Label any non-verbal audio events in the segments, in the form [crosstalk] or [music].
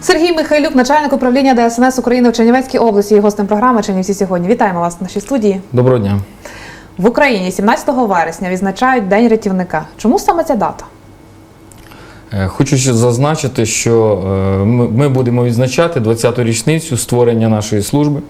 Сергій Михайлюк, начальник управління ДСНС України в Чернівецькій області, є гостем програми Чернівці сьогодні. Вітаємо вас в нашій студії. Доброго дня. В Україні 17 вересня відзначають День рятівника. Чому саме ця дата? Е, Хочу ще зазначити, що е, ми будемо відзначати 20-ту річницю створення нашої служби.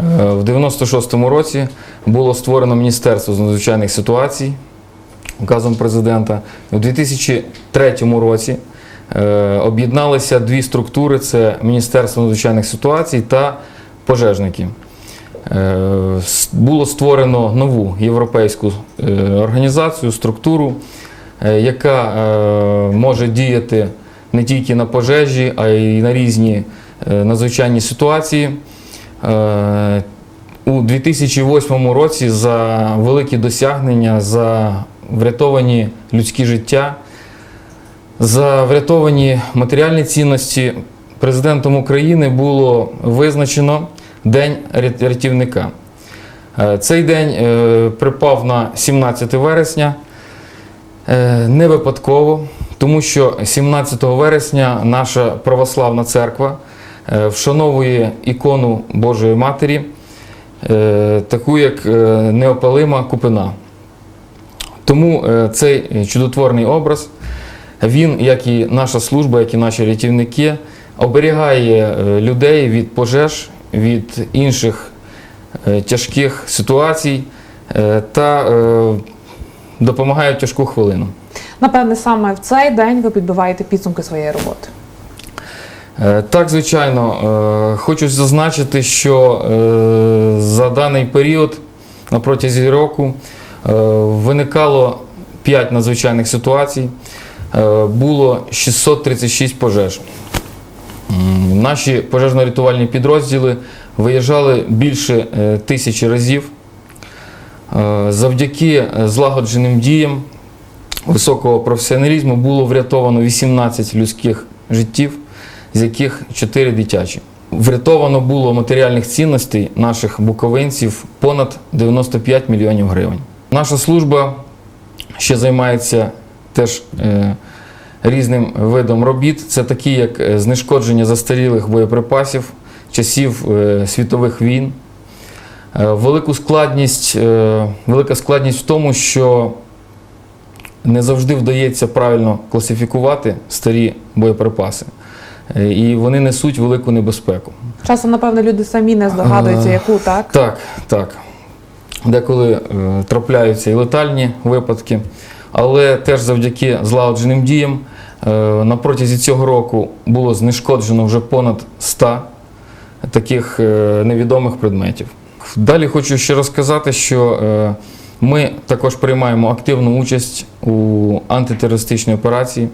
Е, В 96-му році було створено Міністерство з надзвичайних ситуацій указом президента. У 2003 році об'єдналися дві структури: це Міністерство надзвичайних ситуацій та пожежники. Е, Було створено нову європейську е, організацію, структуру, е, яка е, може діяти не тільки на пожежі, а й на різні е, надзвичайні ситуації. Е, У 2008 році за великі досягнення, за врятовані людські життя, за врятовані матеріальні цінності президентом України було визначено День рятівника. Е, Цей день е, припав на 17 вересня. Е, Не випадково, тому що 17 вересня наша православна церква вшановує ікону Божої Матері, таку як неопалима купина. Тому цей чудотворний образ, він, як і наша служба, як і наші рятівники, оберігає е, людей від пожеж, від інших е, тяжких ситуацій е, та допомагає в тяжку хвилину. Напевне, саме в цей день ви підбиваєте підсумки своєї роботи. Так, звичайно, хочу зазначити, що за даний період на протязі року виникало 5 надзвичайних ситуацій, було 636 пожеж. Наші пожежно-рятувальні підрозділи виїжджали більше е, тисячі разів. Е, Завдяки е, злагодженим діям високого професіоналізму було врятовано 18 людських життів, з яких 4 дитячі. Врятовано було матеріальних цінностей наших буковинців понад 95 мільйонів гривень. Наша служба ще займається теж е, різним видом робіт. Це такі, як е, знешкодження застарілих боєприпасів часів е, світових війн. Велику складність, велика складність в тому, що не завжди вдається правильно класифікувати старі боєприпаси. І вони несуть велику небезпеку. Часом, напевно, люди самі не здогадуються, яку так. Так, так. Деколи е, трапляються і летальні випадки, але теж завдяки злагодженим діям е, на протязі цього року було знешкоджено вже понад 100 таких е, невідомих предметів. Далі хочу ще розказати, що е, ми також приймаємо активну участь у антитерористичній операції.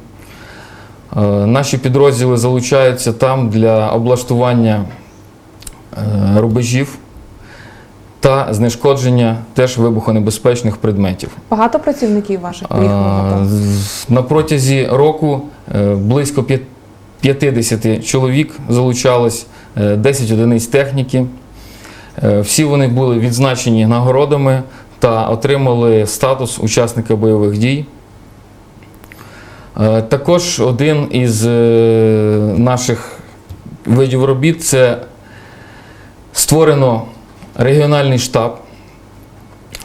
Наші підрозділи залучаються там для облаштування рубежів та знешкодження теж вибухонебезпечних предметів. Багато працівників ваших поїхало на протязі року е, близько п'ят- 50 чоловік залучалось, е, 10 одиниць техніки. Е, Всі вони були відзначені нагородами та отримали статус учасника бойових дій. Е, Також один із е, наших видів робіт це створено регіональний штаб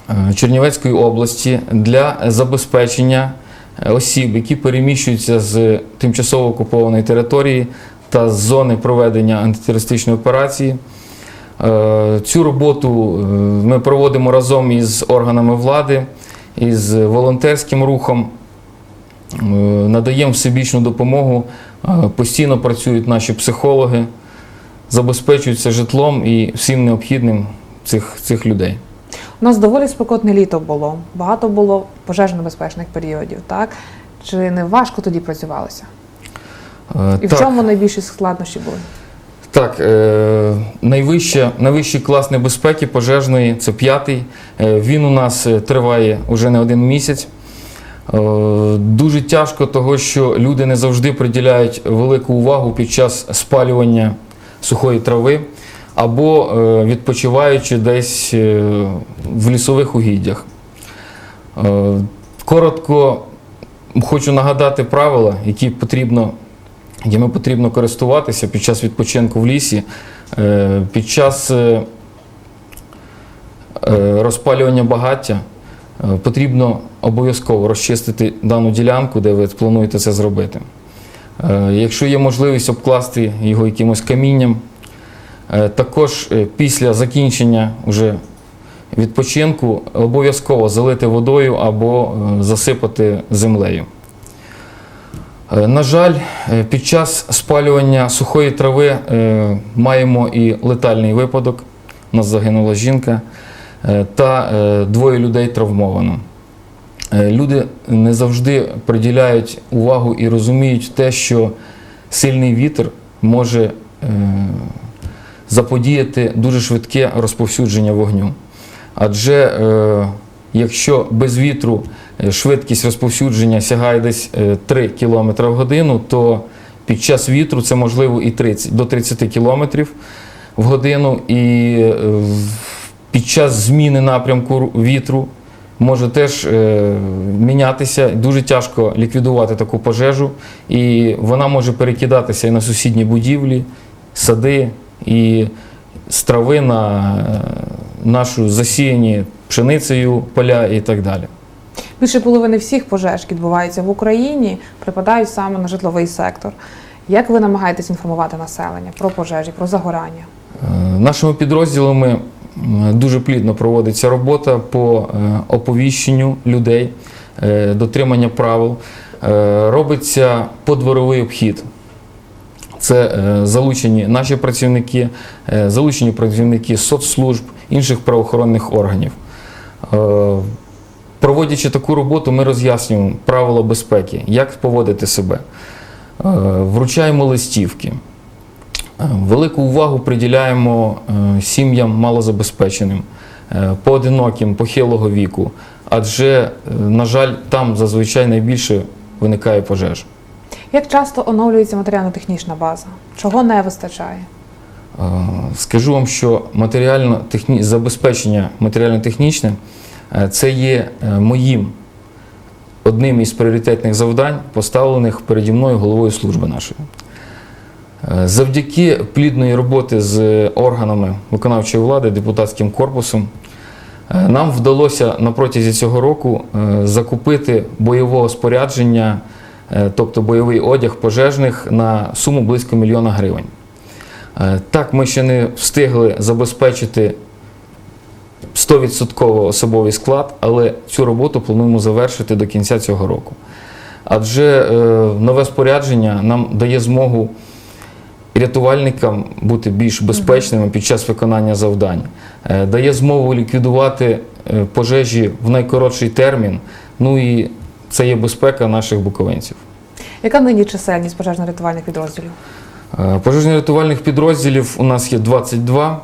е, Чернівецької області для забезпечення е, осіб, які переміщуються з тимчасово окупованої території та з зони проведення антитерористичної операції. Е, Цю роботу ми проводимо разом із органами влади, із волонтерським рухом, надаємо всебічну допомогу, постійно працюють наші психологи, забезпечуються житлом і всім необхідним цих, цих людей. У нас доволі спекотне літо було. Багато було пожежно-безпечних періодів, так? Чи не важко тоді працювалося? Е, І в чому найбільші складнощі були? Так, е, найвища, найвищий клас небезпеки пожежної це п'ятий. Е, він у нас е, триває вже не один місяць. Е, дуже тяжко, того, що люди не завжди приділяють велику увагу під час спалювання сухої трави або е, відпочиваючи десь е, в лісових угіддях. Е, коротко хочу нагадати правила, які потрібно, якими потрібно користуватися під час відпочинку в лісі, під час розпалювання багаття потрібно обов'язково розчистити дану ділянку, де ви плануєте це зробити. Якщо є можливість обкласти його якимось камінням, також е, після закінчення вже відпочинку обов'язково залити водою або е, засипати землею. Е, На жаль, е, під час спалювання сухої трави е, маємо і летальний випадок. У нас загинула жінка е, та е, двоє людей травмовано. Е, Люди не завжди приділяють увагу і розуміють те, що сильний вітер може е, заподіяти дуже швидке розповсюдження вогню. Адже е, якщо без вітру е, швидкість розповсюдження сягає десь е, 3 км в годину, то під час вітру це можливо і 30, до 30 км в годину. І е, під час зміни напрямку вітру може теж е, мінятися. Дуже тяжко ліквідувати таку пожежу, і вона може перекидатися і на сусідні будівлі, сади і з трави на е, нашу засіяні пшеницею поля і так далі. Більше половини всіх пожеж, які відбуваються в Україні, припадають саме на житловий сектор. Як ви намагаєтесь інформувати населення про пожежі, про загорання? Е, Нашими підрозділами дуже плідно проводиться робота по е, оповіщенню людей, дотримання правил. Робиться подворовий обхід. Це е, залучені наші працівники, е, залучені працівники соцслужб, інших правоохоронних органів. Е, Проводячи таку роботу, ми роз'яснюємо правила безпеки, як поводити себе. Вручаємо листівки. Велику увагу приділяємо сім'ям малозабезпеченим, поодиноким, похилого віку, адже, на жаль, там зазвичай найбільше виникає пожеж. Як часто оновлюється матеріально-технічна база? Чого не вистачає? Е, Скажу вам, що матеріально техні... забезпечення матеріально-технічне це є е, моїм одним із пріоритетних завдань, поставлених переді мною головою служби нашої. Е, Завдяки плідної роботи з органами виконавчої влади, депутатським корпусом, нам вдалося на протязі цього року закупити бойового спорядження, тобто бойовий одяг пожежних на суму близько мільйона гривень. Е, Так, ми ще не встигли забезпечити 100% особовий склад, але цю роботу плануємо завершити до кінця цього року. Адже е, нове спорядження нам дає змогу рятувальникам бути більш безпечними під час виконання завдань, е, дає змогу ліквідувати е, пожежі в найкоротший термін. Ну і це є безпека наших буковинців. Яка нині чисельність пожежно-рятувальних підрозділів? Е, Пожежно-рятувальних підрозділів у нас є 22.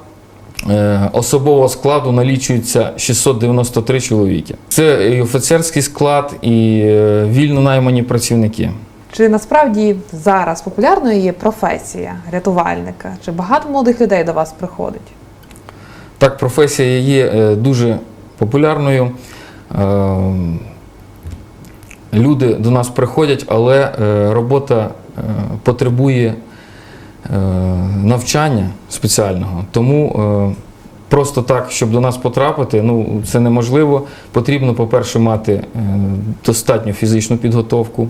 Е, Особового складу налічується 693 чоловіки. Це і офіцерський склад, і е, вільно наймані працівники. Чи насправді зараз популярною є професія рятувальника? Чи багато молодих людей до вас приходить? Так, професія є дуже популярною. Люди до нас приходять, але е, робота е, потребує е, навчання спеціального. Тому просто так, щоб до нас потрапити, ну це неможливо. Потрібно, по-перше, мати достатню фізичну підготовку,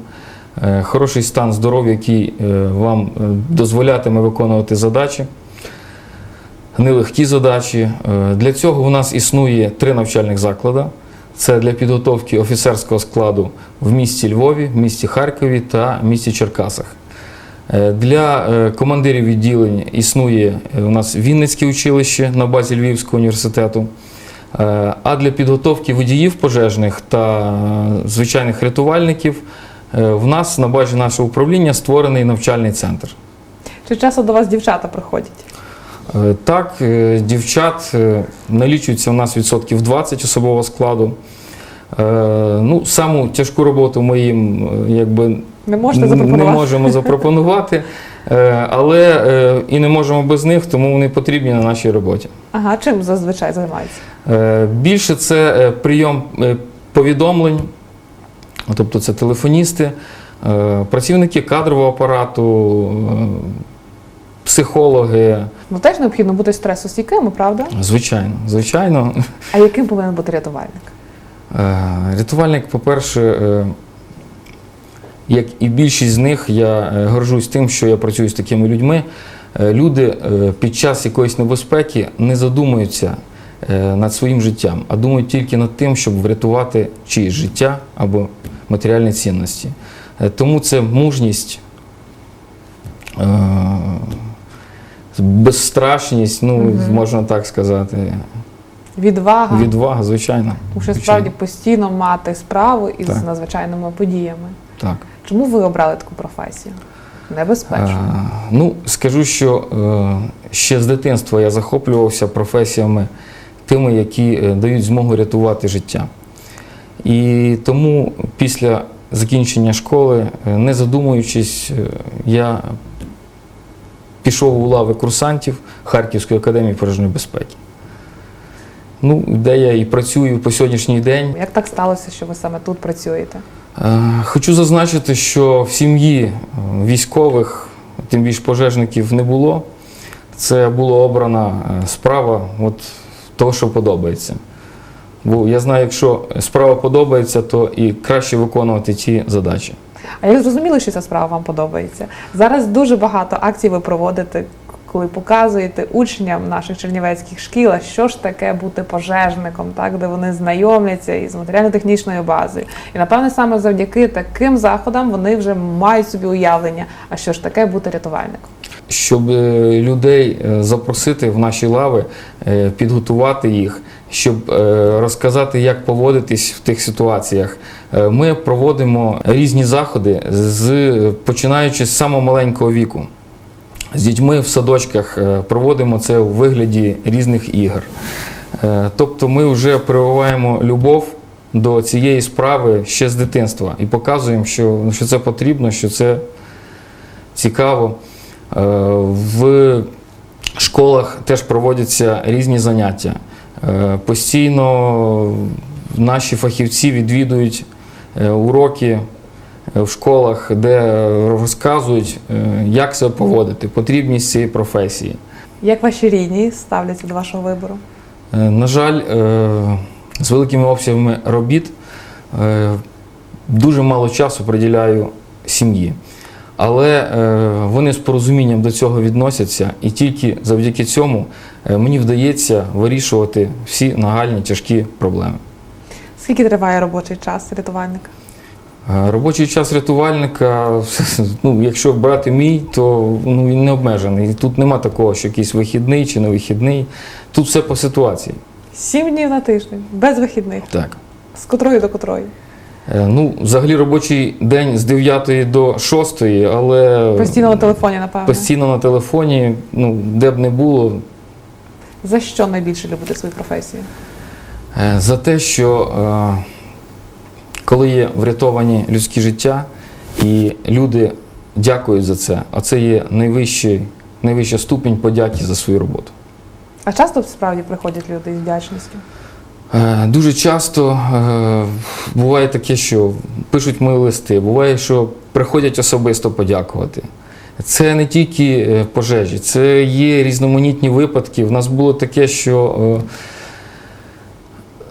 хороший стан здоров'я, який вам дозволятиме виконувати задачі нелегкі задачі. Для цього у нас існує три навчальних заклади. Це для підготовки офіцерського складу в місті Львові, в місті Харкові та в місті Черкасах. Е, Для е, командирів відділень існує е, у нас Вінницьке училище на базі Львівського університету. А для підготовки водіїв пожежних та звичайних рятувальників в нас на базі нашого управління створений навчальний центр. Чи часто до вас дівчата приходять? Е, Так, е, дівчат е, налічується у нас відсотків 20 особового складу. Ну, саму тяжку роботу ми їм якби Не не можемо запропонувати, але і не можемо без них, тому вони потрібні на нашій роботі. Ага, чим зазвичай займаються? Більше це прийом повідомлень, Тобто це телефоністи, працівники кадрового апарату, психологи. Ну теж необхідно бути стресостійкими, правда? Звичайно, звичайно. А яким повинен бути рятувальник? Е, Рятувальник, по-перше, е, як і більшість з них, я е, горжусь тим, що я працюю з такими людьми. Люди під час якоїсь небезпеки не задумуються над своїм життям, а думають тільки над тим, щоб врятувати чиєсь життя або матеріальні цінності. Тому це мужність, безстрашність, ну, можна так сказати, Відвага, відвага, звичайно. тому що звичайно. справді постійно мати справу із Так. надзвичайними подіями. Так. Чому ви обрали таку професію? Небезпечно. Е, Ну, скажу, що е, ще з дитинства я захоплювався професіями тими, які е, дають змогу рятувати життя. І тому після закінчення школи, е, не задумуючись, я пішов у лави курсантів Харківської академії пожежної безпеки. Ну, де я і працюю по сьогоднішній день. Як так сталося, що ви саме тут працюєте? Е, Хочу зазначити, що в сім'ї е, військових, тим більш пожежників, не було. Це була обрана е, справа от того, що подобається. Бо я знаю, якщо справа подобається, то і краще виконувати ті задачі. А як зрозуміли, що ця справа вам подобається? Зараз дуже багато акцій ви проводите, коли показуєте учням наших чернівецьких шкіл, а що ж таке бути пожежником, так де вони знайомляться із матеріально-технічною базою. І напевне саме завдяки таким заходам вони вже мають собі уявлення, а що ж таке бути рятувальником. Щоб е, людей е, запросити в наші лави, е, підготувати їх, щоб е, розказати, як поводитись в тих ситуаціях. Е, Ми проводимо різні заходи, з, починаючи з самого маленького віку. З дітьми в садочках е, проводимо це у вигляді різних ігор. Тобто ми вже прививаємо любов до цієї справи ще з дитинства і показуємо, що, що це потрібно, що це цікаво. В школах теж проводяться різні заняття. Е, Постійно наші фахівці відвідують е, уроки е, в школах, де розказують, як себе поводити, потрібність цієї професії. Як ваші рідні ставляться до вашого вибору? На жаль, з великими обсягами робіт дуже мало часу приділяю сім'ї. Але вони з порозумінням до цього відносяться, і тільки завдяки цьому мені вдається вирішувати всі нагальні тяжкі проблеми. Скільки триває робочий час рятувальника? Е, Робочий час рятувальника, [laughs] ну, якщо брати мій, то ну, він не обмежений. Тут нема такого, що якийсь вихідний чи не вихідний. Тут все по ситуації. Сім днів на тиждень, без вихідних. Так. З котрої до котрої? Е, Ну, взагалі робочий день з 9 до 6, але Постійно на телефоні, напевно. постійно на телефоні, ну, де б не було, За що найбільше любите свою професію? Е, за те, що е, коли є врятовані людські життя, і люди дякують за це, а це є найвищий, найвища ступінь подяки за свою роботу. А часто справді приходять люди із вдячністю? Е, Дуже часто буває таке, що пишуть мої листи, буває, що приходять особисто подякувати. Це не тільки е, пожежі, це є різноманітні випадки. У нас було таке, що е,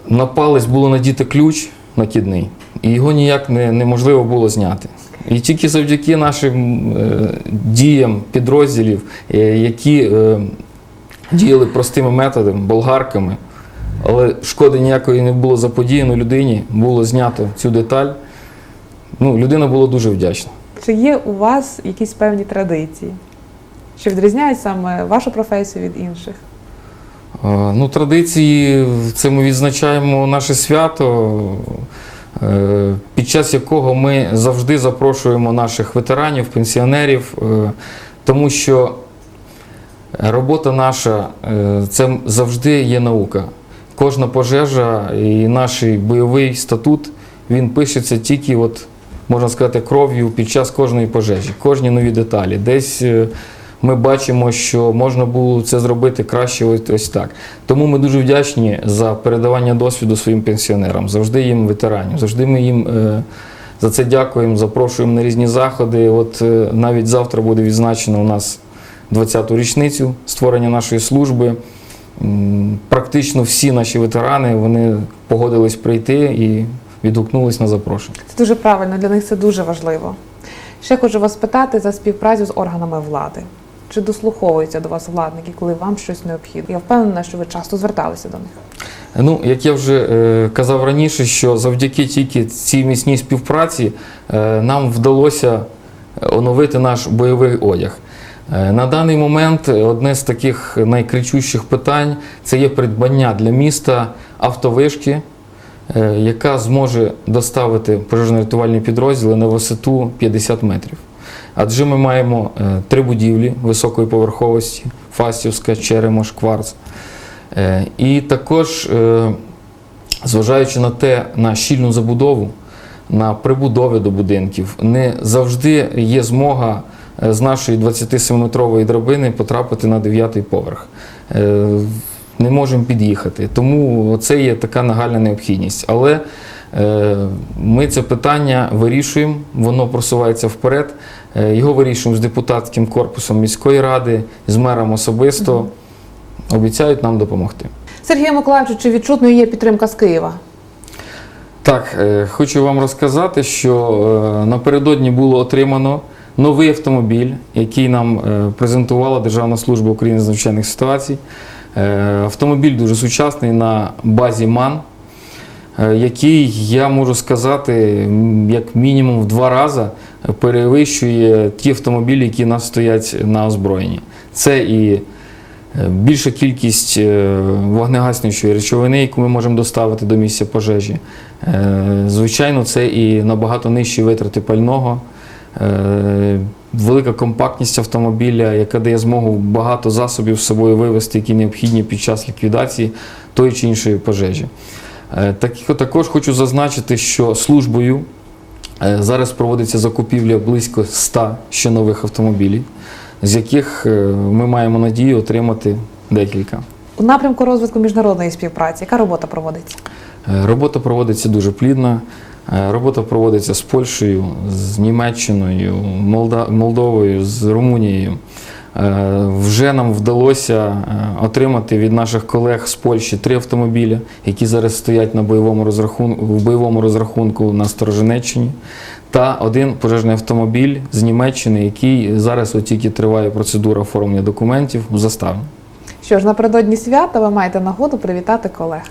на палець було надіти ключ накидний, і його ніяк не, неможливо було зняти. І тільки завдяки нашим е, діям підрозділів, які діяли простими методами, болгарками, але шкоди ніякої не було заподіяно людині, було знято цю деталь. Ну, людина була дуже вдячна. Чи є у вас якісь певні традиції, що відрізняють саме вашу професію від інших? Е, Ну, традиції це ми відзначаємо наше свято, е, під час якого ми завжди запрошуємо наших ветеранів, пенсіонерів, е, тому що робота наша це завжди є наука. Кожна пожежа і наш бойовий статут він пишеться тільки, от, можна сказати, кров'ю під час кожної пожежі, кожні нові деталі. Десь е, ми бачимо, що можна було це зробити краще ось, ось так. Тому ми дуже вдячні за передавання досвіду своїм пенсіонерам, завжди їм ветеранів, завжди ми їм е, За це дякуємо, запрошуємо на різні заходи. От е, навіть завтра буде відзначено у нас 20-ту річницю створення нашої служби. Практично всі наші ветерани вони погодились прийти і відгукнулись на запрошення. Це дуже правильно, для них це дуже важливо. Ще хочу вас питати за співпрацю з органами влади. Чи дослуховуються до вас владники, коли вам щось необхідно? Я впевнена, що ви часто зверталися до них. Ну, як я вже е, казав раніше, що завдяки тільки цій міцній співпраці е, нам вдалося оновити наш бойовий одяг. Е, на даний момент одне з таких найкричущих питань це є придбання для міста автовишки, е, яка зможе доставити пожежно-рятувальні підрозділи на висоту 50 метрів. Адже ми маємо е, три будівлі високої поверховості: Фастівська, Черемош, Кварц. Е, І також, е, зважаючи на те, на щільну забудову, на прибудови до будинків, не завжди є змога е, з нашої 27-метрової драбини потрапити на 9-й поверх. Не можемо під'їхати. Тому це є така нагальна необхідність. Але е, ми це питання вирішуємо, воно просувається вперед. Е, Його вирішуємо з депутатським корпусом міської ради, з мером особисто. Обіцяють нам допомогти. Сергію Миколаївичу, чи відчутною є підтримка з Києва? Так, е, хочу вам розказати, що напередодні було отримано новий автомобіль, який нам презентувала Державна служба України з надзвичайних ситуацій. Е, Автомобіль дуже сучасний на базі МАН, е, який, я можу сказати, як мінімум в два рази перевищує ті автомобілі, які нас стоять на озброєнні. Це і е, більша кількість вогнегаснючої речовини, яку ми можемо доставити до місця пожежі. Звичайно, це і набагато нижчі витрати пального, велика компактність автомобіля, яка дає змогу багато засобів з собою вивезти, які необхідні під час ліквідації тої чи іншої пожежі. Е, також хочу зазначити, що службою е, зараз проводиться закупівля близько 100 ще нових автомобілів, з яких е, ми маємо надію отримати декілька. У напрямку розвитку міжнародної співпраці, яка робота проводиться? Е, Робота проводиться дуже плідно. Е, Робота проводиться з Польщею, з Німеччиною, Молдовою, з Румунією. Е, Вже нам вдалося е, отримати від наших колег з Польщі три автомобілі, які зараз стоять на бойовому розрахунку, в бойовому розрахунку на Сторожинеччині, та один пожежний автомобіль з Німеччини, який зараз от тільки триває процедура оформлення документів в заставі. Що ж, напередодні свята ви маєте нагоду привітати колег.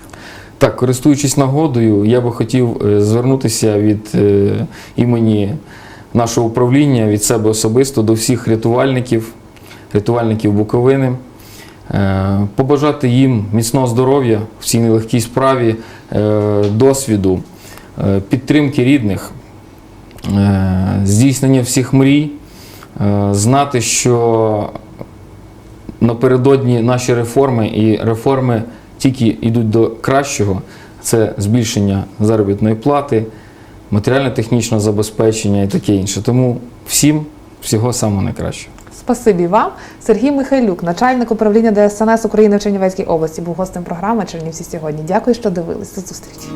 Так, користуючись нагодою, я би хотів е, звернутися від е, імені нашого управління, від себе особисто до всіх рятувальників, рятувальників Буковини, е, побажати їм міцного здоров'я в цій нелегкій справі, досвіду, підтримки рідних, здійснення всіх мрій, знати, що напередодні наші реформи і реформи тільки йдуть до кращого. Це збільшення заробітної плати, матеріально-технічного забезпечення і таке інше. Тому всім всього самого найкращого. Спасибі вам. Сергій Михайлюк, начальник управління ДСНС України в Чернівецькій області, був гостем програми Чернівці сьогодні. Дякую, що дивились. До зустрічі.